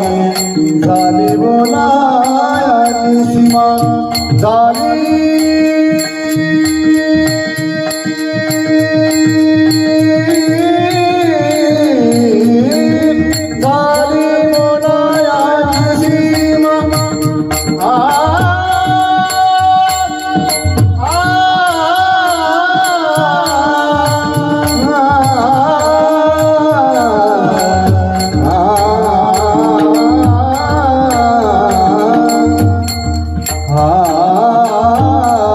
झाली झाले बोलायाची सीमा झाली হা